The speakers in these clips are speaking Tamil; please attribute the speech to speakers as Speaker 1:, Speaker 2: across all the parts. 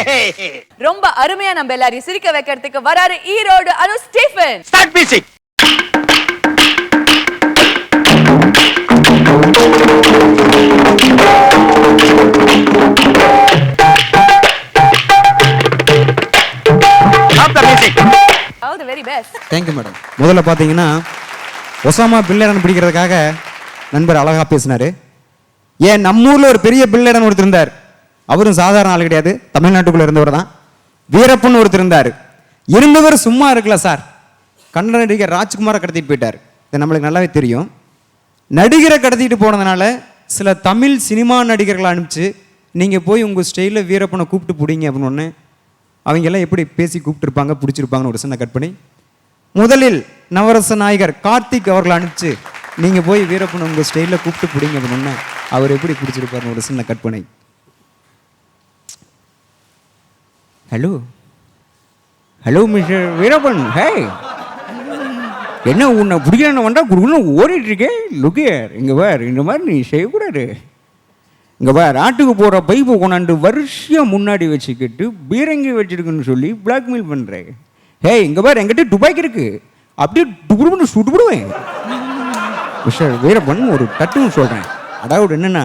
Speaker 1: அருமையா நம்ம எல்லாரையும் சிரிக்க வைக்கிறதுக்கு வராரு Erode Anu Stephen.
Speaker 2: Start music
Speaker 1: very best
Speaker 3: thank you madam முதல்ல பார்த்தீங்கன்னா ஒசாமா பில்லேடன் பிடிக்கிறதுக்காக நண்பர் அழகா பேசினாரு. ஏன் நம்ம ஊர்ல ஒரு பெரிய பில்லேடன் ஒருத்தர் இருந்தார். அவரும் சாதாரண ஆள் கிடையாது. தமிழ்நாட்டுக்குள்ளே இருந்தவர் தான். வீரப்பன் ஒருத்தர் இருந்தார். இருந்தவர் சும்மா இருக்கல சார். கன்னட நடிகர் ராஜ்குமாரை கடத்திட்டு போயிட்டார். இது நம்மளுக்கு நல்லாவே தெரியும். நடிகரை கடத்திட்டு போனதுனால சில தமிழ் சினிமா நடிகர்களை அனுப்பிச்சு நீங்கள் போய் உங்கள் ஸ்டைலில் வீரப்பனை கூப்பிட்டு பிடிங்க அப்படின்னு ஒன்று அவங்கெல்லாம் எப்படி பேசி கூப்பிட்டுருப்பாங்க பிடிச்சிருப்பாங்கன்னு ஒரு சின்ன கட் பண்ணி முதலில் நவரச நாயகர் கார்த்திக் அவர்களை அனுப்பிச்சு நீங்கள் போய் வீரப்பன் உங்கள் ஸ்டைலில் கூப்பிட்டு பிடிங்க அப்படின்னு அவர் எப்படி பிடிச்சிருப்பாருன்னு ஒரு சின்ன கட் பண்ணி hello hello mister Veerappan hey என்ன உன்னை பிடிக்கிறேன்னு வந்தால் குடுக்கணும் ஓடிட்டுருக்கேன் லுக்கியர் இங்கே பார் இந்த மாதிரி நீ செய்யக்கூடாது. இங்கே பார் ஆட்டுக்கு போகிற பைப்பு கொண்டாண்டு வருஷம் முன்னாடி வச்சுக்கிட்டு பீரங்கி வச்சுருக்குன்னு சொல்லி பிளாக்மெயில் பண்ணுறேன் ஹே இங்கே பார் எங்கிட்ட துபாய்க்கு இருக்குது அப்படியே டுபுடுன்னு சுட்டுவிடுவேன் மிஸ்டர் வீரப்பன் ஒரு தட்டுன்னு சொல்கிறேன் அதாவது என்னென்னா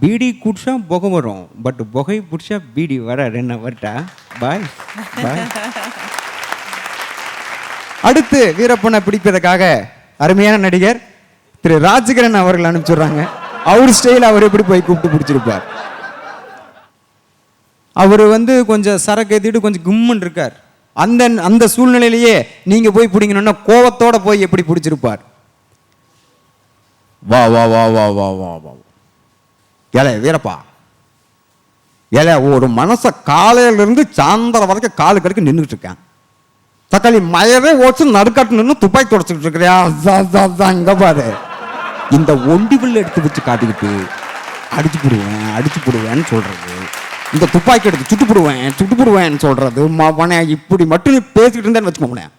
Speaker 3: பீடி குடிச்சா புகை வரும். பட் புகை பிடிச்சா பீடி வர என்ன வரட்டா? பாய் பாய் அடுத்து வீரப்பனை பிடிப்பதற்காக அருமையான நடிகர் திரு ராஜகிரண் அவர்கள் அனுப்பிச்சுடுறாங்க. அவர் ஸ்டைல் அவர் எப்படி போய் கூப்பிட்டு பிடிச்சிருப்பார்? அவர் வந்து கொஞ்சம் சரக்கு ஏற்றிட்டு கொஞ்சம் கும்முன்னு இருக்கார். அந்த அந்த சூழ்நிலையிலேயே நீங்கள் போய் பிடிக்கணும்னா கோவத்தோட போய் எப்படி பிடிச்சிருப்பார்? வா வா வா வா வா வா வா. ஏலே வீரப்பா. ஏலே ஒரு மனசை காலையிலிருந்து சாயந்தரம் வரைக்கும் காலு கடுக்கு நின்றுட்டு இருக்கேன். தக்காளி மயரே ஓச்சு நடுக்காட்டு நின்று துப்பாக்கி தொடச்சிக்கிட்டு இருக்கிறியா? அதான், இங்க பாரு. இந்த ஒண்டி பில்லு எடுத்து வச்சு காட்டிக்கிட்டு அடிச்சு போடுவேன் அடிச்சு போடுவேன்னு சொல்றது. இந்த துப்பாக்கி எடுத்து சுட்டு போடுவேன் சுட்டு போடுவேன்னு சொல்றது. மவனே இப்படி மட்டும் நீ பேசிக்கிட்டு இருந்தேன்னு வச்சுக்கோங்களேன்.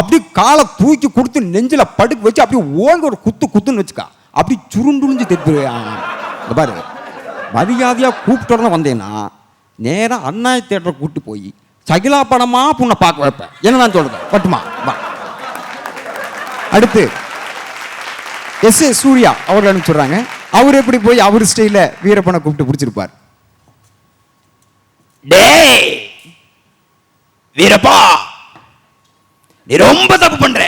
Speaker 3: அப்படி காலை தூக்கி கொடுத்து நெஞ்சில படுக்க வச்சு அப்படியே ஓங்க ஒரு குத்து குத்துன்னு வச்சுக்கா. அப்படி சுருண்டுழிஞ்சு தெப்பிடுவேன் இந்த பாரு. மரியாதையா கூப்பிட்டு வந்தேன்னா நேரா அண்ணா தேட்டரை கூப்பிட்டு போய் சகிலா படமா புண்ணை பார்க்க வைப்பேன் என்ன நான் சொல்றது? பட்டுமா வா. அடுத்து எஸ் ஏ சூர்யா அவர்கள் அனுப்பிச்சுடுறாங்க அவர் எப்படி போய் அவர் ஸ்டைல வீரப்பனை கூப்பிட்டு பிடிச்சிருப்பார்?
Speaker 2: டேய்! வீரப்பா! நீ ரொம்ப தப்பு பண்ற.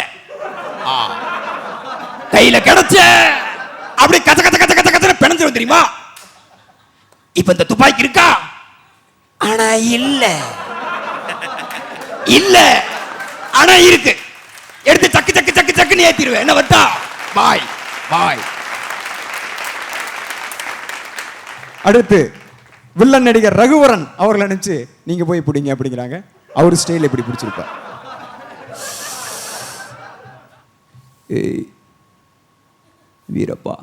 Speaker 2: கையில கிடைச்ச அப்படி கச்ச கச்ச கச்ச கச்ச கச்ச பிணைஞ்சிரும் தெரியுமா? இப்ப இந்த துப்பாக்கி இருக்கா? ஆனா இல்ல. இல்ல. ஆனா இருக்கு. எடுத்து சக்கு சக்கு சக்கு சக்குன்னு ஏத்திடுவேன். என்ன வட்டா பாய் பாய்.
Speaker 3: அடுத்து வில்லன் நடிகர் ரகுவரன் அவர்களை நினைச்சு நீங்க போய் பிடிங்க அப்படிங்கிறாங்க. அவர் ஸ்டைல் எப்படி பிடிச்சிருப்பார்?
Speaker 4: வீரப்பா.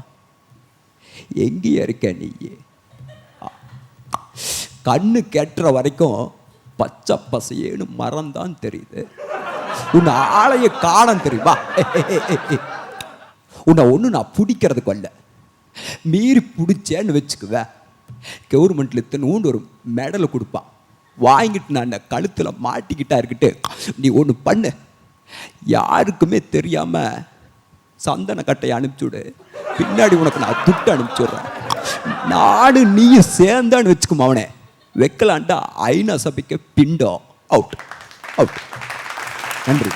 Speaker 4: எங்கேயா இருக்க நீ? கண்ணு கெட்டுற வரைக்கும் பச்சை பசையேன்னு மரம் தான் தெரியுது. உன்னை ஆளைய காலம் தெரியுமா. உன்னை ஒன்று நான் பிடிக்கிறதுக்கு அல்ல. மீறி பிடிச்சேன்னு வச்சுக்குவேன் கவர்மெண்ட்ல இத்தனூண்டு ஒரு மெடலை கொடுப்பான் வாங்கிட்டு நான் அந்த கழுத்தில் மாட்டிக்கிட்டா இருக்கிட்டு நீ ஒன்று பண்ணு. யாருக்குமே தெரியாமல் சந்தன கட்டையை அனுப்பிச்சுடு பின்னாடி உனக்கு நான் துட்டு அனுப்பிச்சுடுறேன். நாடு நீயும் சேர்ந்தான்னு வச்சுக்கும் அவனே. வைக்கலான்டா ஐநா சபைக்கு பிண்டோ. அவுட் அவுட்
Speaker 3: நன்றி.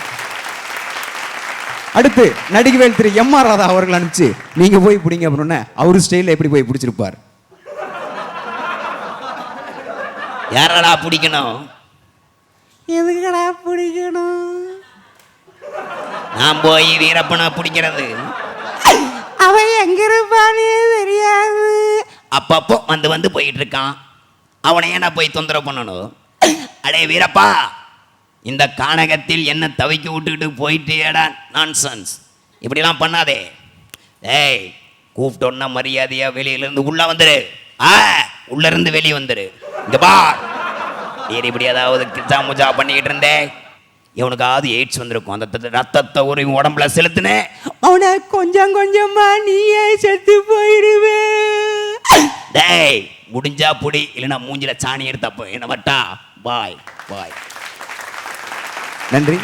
Speaker 3: அடுத்து நடிகவேல் திரு எம் ஆர் ராதா அவர்கள் அனுப்பிச்சு நீங்க போய் பிடிங்க அப்படின்னா அவர் ஸ்டைல எப்படி போய் பிடிச்சிருப்பார்?
Speaker 2: யாரடா பிடிக்கணும்?
Speaker 3: எதுக்கடா பிடிக்கணும்?
Speaker 2: நான் போய் வீரப்பனை பிடிக்கிறது.
Speaker 3: அவன் எங்க இருப்பானே தெரியாது.
Speaker 2: அப்பப்போ வந்து வந்து போயிட்டு இருக்கான் அவனை ஏன் நான் போய் தொந்தரவு பண்ணணும்? அடே வீரப்பா இந்த கானகத்தில் என்ன தவிக்க விட்டுக்கிட்டு போயிட்டேடா நான்சன்ஸ் இப்படிலாம் பண்ணாதே. ஏய் கூப்பிட்டோன்னா மரியாதையா வெளியில இருந்து உள்ள வந்துரு. ஆ உள்ள இருந்து வெளியே வந்துரு. இங்க பா நீ இப்படி ஏதாவது கிச்சா முஜா பண்ணிக்கிட்டு இருந்தே. இவனுக்காவது எய்ட்ஸ் வந்திருக்கும். அந்த ரத்தத்தை ஒரு உடம்புல செலுத்துனேன்
Speaker 3: அவனை கொஞ்சம் கொஞ்சமா நீயே செத்து போயிடுவே.
Speaker 2: டேய் முடிஞ்சா புடி இல்லைன்னா மூஞ்சில சாணி எடுத்தப்போ என்ன வட்டா. பாய் பாய்.
Speaker 3: நன்றி.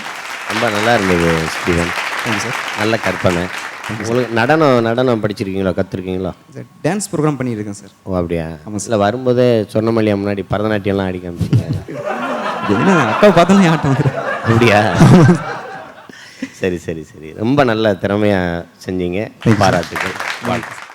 Speaker 5: ரொம்ப நல்லா இருந்தது ஸ்டீவன்.
Speaker 3: சார்
Speaker 5: நல்ல கற்பனை. உங்களுக்கு நடனம் நடனம் படிச்சிருக்கீங்களா கற்றுருக்கீங்களா
Speaker 3: சார் டான்ஸ் ப்ரோக்ராம் பண்ணியிருக்கேன் சார்
Speaker 5: ஓ அப்படியா?
Speaker 3: ஆமாம்
Speaker 5: இல்லை வரும்போதே சொன்னமல்லியா முன்னாடி பரதநாட்டியம்லாம் ஆடி காமிச்சிங்க
Speaker 3: என்ன அக்காவை பார்த்தோன்னே ஆட்டம்
Speaker 5: அப்படியா? சரி சரி சரி. ரொம்ப நல்ல திறமையாக செஞ்சீங்க. பாராட்டுகள். வாழ்த்து